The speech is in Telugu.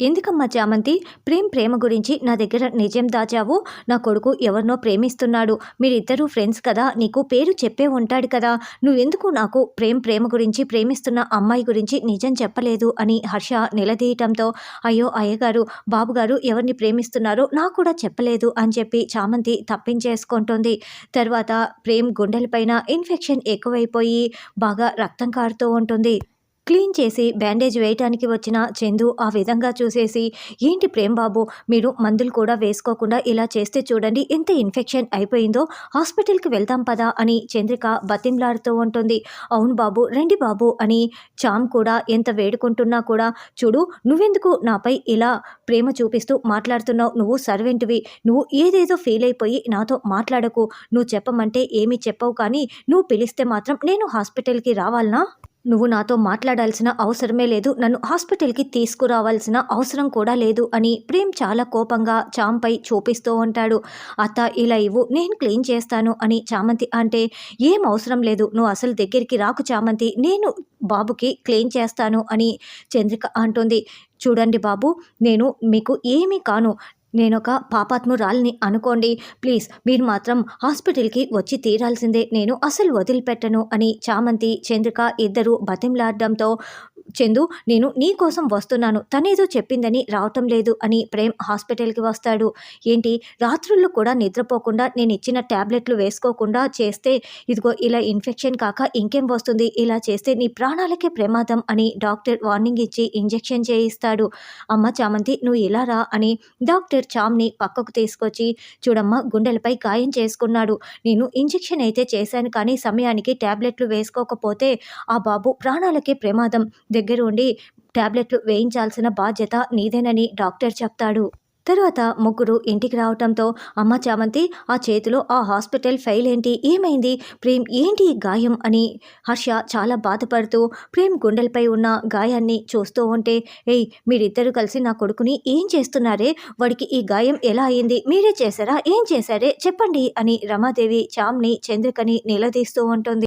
ఎందుకమ్మా చామంతి? ప్రేమ్ ప్రేమ గురించి నా దగ్గర నిజం దాచావు. నా కొడుకు ఎవరినో ప్రేమిస్తున్నాడు. మీరిద్దరూ ఫ్రెండ్స్ కదా. నీకు పేరు చెప్పే ఉంటాడు కదా. నువ్వెందుకు నాకు ప్రేమ్ ప్రేమ గురించి ప్రేమిస్తున్న అమ్మాయి గురించి నిజం చెప్పలేదు అని హర్ష నిలదీయటంతో అయ్యో అయ్యగారు బాబుగారు ఎవరిని ప్రేమిస్తున్నారో నాకు కూడా చెప్పలేదు అని చెప్పి చామంతి తప్పించేసుకుంటుంది. తర్వాత ప్రేమ్ గుండెలపైన ఇన్ఫెక్షన్ ఎక్కువైపోయి బాగా రక్తం కారుతూ ఉంటుంది. క్లీన్ చేసి బ్యాండేజ్ వేయటానికి వచ్చిన చందు ఆ విధంగా చూసేసి ఏంటి ప్రేమ్ బాబు మీరు మందులు కూడా వేసుకోకుండా ఇలా చేస్తే చూడండి ఎంత ఇన్ఫెక్షన్ అయిపోయిందో హాస్పిటల్కి వెళ్తాం పదా అని చంద్రిక బతింలాడుతూ ఉంటుంది. అవును బాబు రండి బాబు అని చామ్ కూడా ఎంత వేడుకుంటున్నా కూడా చూడు నువ్వెందుకు నాపై ఇలా ప్రేమ చూపిస్తూ మాట్లాడుతున్నావు? నువ్వు సర్వెంట్వి. నువ్వు ఏదేదో ఫీల్ అయిపోయి నాతో మాట్లాడకు. నువ్వు చెప్పమంటే ఏమీ చెప్పవు కానీ నువ్వు పిలిస్తే మాత్రం నేను హాస్పిటల్కి రావాలనా? నువ్వు నాతో మాట్లాడాల్సిన అవసరమే లేదు. నన్ను హాస్పిటల్కి తీసుకురావాల్సిన అవసరం కూడా లేదు అని ప్రేమ్ చాలా కోపంగా చాంపై చూపిస్తూ ఉంటాడు. అత్త ఇలా ఇవ్వు నేను క్లీన్ చేస్తాను అని చామంతి అంటే ఏం అవసరం లేదు. నువ్వు అసలు దగ్గరికి రాకు చామంతి నేను బాబుకి క్లీన్ చేస్తాను అని చంద్రిక అంటుంది. చూడండి బాబు నేను మీకు ఏమీ కాను. నేను ఒక పాపాత్మురాల్ని అనుకోండి. ప్లీజ్ మీరు మాత్రం హాస్పిటల్కి వచ్చి తీరాల్సిందే. నేను అసలు వదిలిపెట్టను అని చామంతి చంద్రిక ఇద్దరు బతింలాడడంతో చందు నేను నీ కోసం వస్తున్నాను. తనేదో చెప్పిందని రావటం లేదు అని ప్రేమ్ హాస్పిటల్కి వస్తాడు. ఏంటి? రాత్రుల్లో కూడా నిద్రపోకుండా నేను ఇచ్చిన ట్యాబ్లెట్లు వేసుకోకుండా చేస్తే ఇదిగో ఇలా ఇన్ఫెక్షన్ కాక ఇంకేం వస్తుంది? ఇలా చేస్తే నీ ప్రాణాలకే ప్రమాదం అని డాక్టర్ వార్నింగ్ ఇచ్చి ఇంజెక్షన్ చేయిస్తాడు. అమ్మ చామంతి నువ్వు ఇలా రా అని డాక్టర్ చామ్ని పక్కకు తీసుకొచ్చి చూడమ్మ గుండెలపై గాయం చేసుకున్నాడు. నేను ఇంజెక్షన్ అయితే చేశాను కానీ సమయానికి ట్యాబ్లెట్లు వేసుకోకపోతే ఆ బాబు ప్రాణాలకే ప్రమాదం. దగ్గర ఉండి టాబ్లెట్లు వేయించాల్సిన బాధ్యత నీదేనని డాక్టర్ చెప్తాడు. తర్వాత ముగ్గురు ఇంటికి రావటంతో అమ్మ చామంతి ఆ చేతిలో ఆ హాస్పిటల్ ఫెయిల్ ఏంటి? ఏమైంది? ప్రేమ్ ఏంటి గాయం అని హర్ష చాలా బాధపడుతూ ప్రేమ్ గుండెలపై ఉన్న గాయాన్ని చూస్తూ ఉంటే ఏయ్ మీరిద్దరు కలిసి నా కొడుకుని ఏం చేస్తున్నారే? వాడికి ఈ గాయం ఎలా అయింది? మీరే చేశారా? ఏం చేశారే? చెప్పండి అని రమాదేవి చామ్ని చంద్రికని నిలదీస్తూ ఉంటుంది.